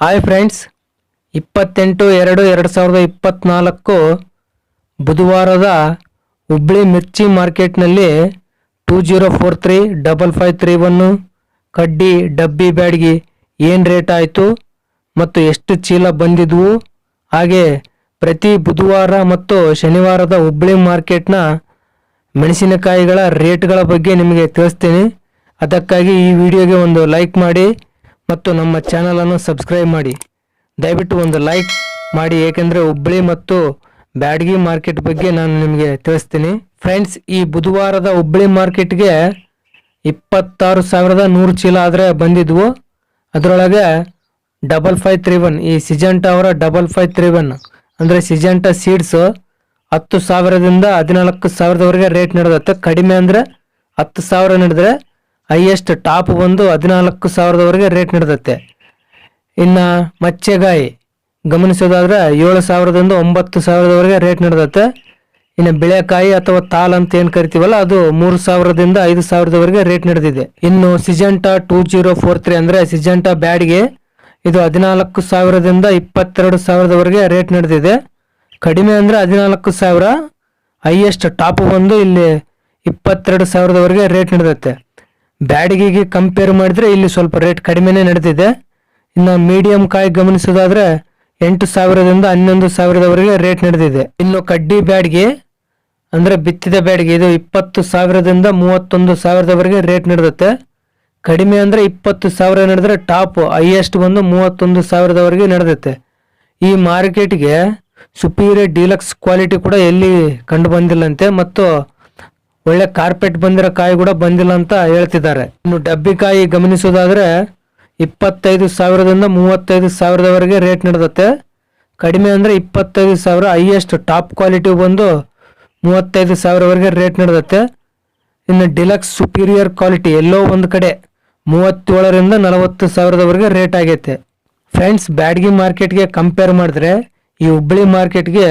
Hi friends ಇಪ್ಪತ್ತೆಂಟು ಎರಡು ಎರಡು ಸಾವಿರದ ಇಪ್ಪತ್ತ್ನಾಲ್ಕು ಬುಧವಾರದ ಹುಬ್ಳಿ ಮಿರ್ಚಿ ಮಾರ್ಕೆಟ್ನಲ್ಲಿ two zero four three double five three one ಕಡ್ಡಿ, ಡಬ್ಬಿ, ಬ್ಯಾಡ್ಗಿ ಏನು ರೇಟ್ ಆಯಿತು ಮತ್ತು ಎಷ್ಟು ಚೀಲ ಬಂದಿದ್ವು? ಹಾಗೆ ಪ್ರತಿ ಬುಧವಾರ ಮತ್ತು ಶನಿವಾರದ ಹುಬ್ಳಿ ಮಾರ್ಕೆಟ್ನ ಮೆಣಸಿನಕಾಯಿಗಳ ರೇಟ್ಗಳ ಬಗ್ಗೆ ನಿಮಗೆ ತಿಳಿಸ್ತೀನಿ. ಅದಕ್ಕಾಗಿ ಈ ವಿಡಿಯೋಗೆ ಒಂದು ಲೈಕ್ ಮಾಡಿ. ಮತ್ತು ನಮ್ಮ ಚಾನಲನ್ನು ಸಬ್ಸ್ಕ್ರೈಬ್ ಮಾಡಿ. ದಯವಿಟ್ಟು ಒಂದು ಲೈಕ್ ಮಾಡಿ, ಏಕೆಂದರೆ ಹುಬ್ಬಳ್ಳಿ ಮತ್ತು ಬ್ಯಾಡಗಿ ಮಾರ್ಕೆಟ್ ಬಗ್ಗೆ ನಾನು ನಿಮಗೆ ತಿಳಿಸ್ತೀನಿ. ಫ್ರೆಂಡ್ಸ್ ಈ ಬುಧವಾರದ ಹುಬ್ಬಳ್ಳಿ ಮಾರ್ಕೆಟ್ಗೆ ಇಪ್ಪತ್ತಾರು ಸಾವಿರದ ನೂರು ಚೀಲ ಆದರೆ ಬಂದಿದ್ವು. ಅದರೊಳಗೆ ಡಬಲ್ ಫೈವ್ ತ್ರೀ ಒನ್ ಈ ಸಿಜೆಂಟ ಅವರ ಡಬಲ್ ಫೈವ್ ತ್ರೀ ಒನ್ ಅಂದರೆ ಸಿಜೆಂಟ ಸೀಡ್ಸು ಹತ್ತು ಸಾವಿರದಿಂದ ಹದಿನಾಲ್ಕು ಸಾವಿರದವರೆಗೆ ರೇಟ್ ನಡೆದತ್ತೆ. ಕಡಿಮೆ ಅಂದರೆ ಹತ್ತು ಸಾವಿರ ನಡೆದ್ರೆ ಹೈಯೆಸ್ಟ್ ಟಾಪ್ ಬಂದು ಹದಿನಾಲ್ಕು ಸಾವಿರದವರೆಗೆ ರೇಟ್ ನಡೆದತ್ತೆ ಇನ್ನು ಮಚ್ಚೆಗಾಯಿ, ಗಮನಿಸೋದಾದ್ರೆ ಏಳು ಸಾವಿರದಿಂದ ಒಂಬತ್ತು ಸಾವಿರದವರೆಗೆ ರೇಟ್ ನಡೆದತ್ತೆ ಇನ್ನು ಬೆಳೆಕಾಯಿ ಅಥವಾ ತಾಲ್ ಅಂತ ಏನು ಕರಿತೀವಲ್ಲ, ಅದು ಮೂರು ಸಾವಿರದಿಂದ ಐದು ಸಾವಿರದವರೆಗೆ ರೇಟ್ ನಡೆದಿದೆ. ಇನ್ನು Syngenta two zero four three ಅಂದರೆ ಸಿಜೆಂಟಾ ಬ್ಯಾಡ್ಗೆ ಇದು ಹದಿನಾಲ್ಕು ಸಾವಿರದಿಂದ ಇಪ್ಪತ್ತೆರಡು ಸಾವಿರದವರೆಗೆ ರೇಟ್ ನಡೆದಿದೆ. ಕಡಿಮೆ ಅಂದರೆ ಹದಿನಾಲ್ಕು ಸಾವಿರ ಹೈಯೆಸ್ಟ್ ಟಾಪ್ ಬಂದು ಇಲ್ಲಿ ಇಪ್ಪತ್ತೆರಡು ಸಾವಿರದವರೆಗೆ ರೇಟ್ ನಡೆದತ್ತೆ ಬ್ಯಾಡಿಗೆಗೆ ಕಂಪೇರ್ ಮಾಡಿದ್ರೆ ಇಲ್ಲಿ ಸ್ವಲ್ಪ ರೇಟ್ ಕಡಿಮೆನೇ ನಡೆದಿದೆ. ಇನ್ನು ಮೀಡಿಯಂ ಕಾಯಿ ಗಮನಿಸೋದಾದ್ರೆ ಎಂಟು ಸಾವಿರದಿಂದ ಹನ್ನೊಂದು ಸಾವಿರದವರೆಗೆ ರೇಟ್ ನಡೆದಿದೆ. ಇನ್ನು ಕಡ್ಡಿ ಬ್ಯಾಡ್ಗೆ ಅಂದರೆ ಬಿತ್ತಿದ ಬ್ಯಾಡ್ಗೆ ಇದು ಇಪ್ಪತ್ತು ಸಾವಿರದಿಂದ ಮೂವತ್ತೊಂದು ಸಾವಿರದವರೆಗೆ ರೇಟ್ ನಡೆದತ್ತೆ. ಕಡಿಮೆ ಅಂದರೆ ಇಪ್ಪತ್ತು ಸಾವಿರ ನಡೆದ್ರೆ ಟಾಪ್ ಹೈಯೆಸ್ಟ್ ಬಂದು ಮೂವತ್ತೊಂದು ಸಾವಿರದವರೆಗೆ ನಡೆದತ್ತೆ. ಈ ಮಾರ್ಕೆಟ್ಗೆ ಸುಪೀರಿಯರ್ ಡೀಲಕ್ಸ್ ಕ್ವಾಲಿಟಿ ಕೂಡ ಎಲ್ಲಿ ಕಂಡು ಬಂದಿಲ್ಲಂತೆ. ಮತ್ತು ಒಳ್ಳೆ ಕಾರ್ಪೆಟ್ ಬಂದಿರೋ ಕಾಯಿ ಕೂಡ ಬಂದಿಲ್ಲ ಅಂತ ಹೇಳ್ತಿದ್ದಾರೆ. ಇನ್ನು ಡಬ್ಬಿ ಕಾಯಿ ಗಮನಿಸೋದಾದ್ರೆ ಇಪ್ಪತ್ತೈದು ಸಾವಿರದಿಂದ ಮೂವತ್ತೈದು ಸಾವಿರದವರೆಗೆ ರೇಟ್ ನಡೆದತ್ತೆ. ಕಡಿಮೆ ಅಂದರೆ ಇಪ್ಪತ್ತೈದು ಸಾವಿರ ಹೈಯೆಸ್ಟ್ ಟಾಪ್ ಕ್ವಾಲಿಟಿ ಬಂದು ಮೂವತ್ತೈದು ಸಾವಿರವರೆಗೆ ರೇಟ್ ನಡೆದತ್ತೆ. ಇನ್ನು ಡಿಲಕ್ಸ್ ಸುಪೀರಿಯರ್ ಕ್ವಾಲಿಟಿ ಎಲ್ಲೋ ಒಂದು ಕಡೆ ಮೂವತ್ತೇಳರಿಂದ ನಲವತ್ತು ಸಾವಿರದವರೆಗೆ ರೇಟ್ ಆಗೈತೆ. ಫ್ರೆಂಡ್ಸ್, ಬ್ಯಾಡ್ಗಿ ಮಾರ್ಕೆಟ್ಗೆ ಕಂಪೇರ್ ಮಾಡಿದ್ರೆ ಈ ಹುಬ್ಬಳ್ಳಿ ಮಾರ್ಕೆಟ್ಗೆ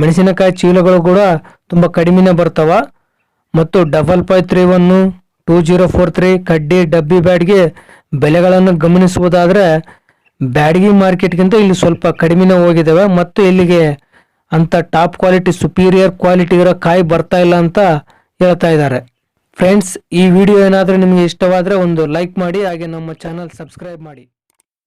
ಮೆಣಸಿನಕಾಯಿ ಚೀಲಗಳು ಕೂಡ ತುಂಬ ಕಡಿಮೆನೇ ಬರ್ತಾವ. ಮತ್ತು double five three one two zero four three ಕಡ್ಡಿ ಡಬ್ಬಿ ಬ್ಯಾಡ್ಗೆ ಬೆಲೆಗಳನ್ನು ಗಮನಿಸುವುದಾದರೆ ಬ್ಯಾಡ್ಗಿ ಮಾರ್ಕೆಟ್ಗಿಂತ ಇಲ್ಲಿ ಸ್ವಲ್ಪ ಕಡಿಮೆನೇ ಹೋಗಿದ್ದಾವೆ ಮತ್ತು ಇಲ್ಲಿಗೆ ಅಂಥ ಟಾಪ್ ಕ್ವಾಲಿಟಿ ಸುಪೀರಿಯರ್ ಕ್ವಾಲಿಟಿ ಇರೋ ಕಾಯಿ ಬರ್ತಾ ಇಲ್ಲ ಅಂತ ಹೇಳ್ತಾ ಇದ್ದಾರೆ. ಫ್ರೆಂಡ್ಸ್ ಈ ವಿಡಿಯೋ ಏನಾದರೂ ನಿಮಗೆ ಇಷ್ಟವಾದರೆ ಒಂದು ಲೈಕ್ ಮಾಡಿ, ಹಾಗೆ ನಮ್ಮ ಚಾನಲ್ ಸಬ್ಸ್ಕ್ರೈಬ್ ಮಾಡಿ.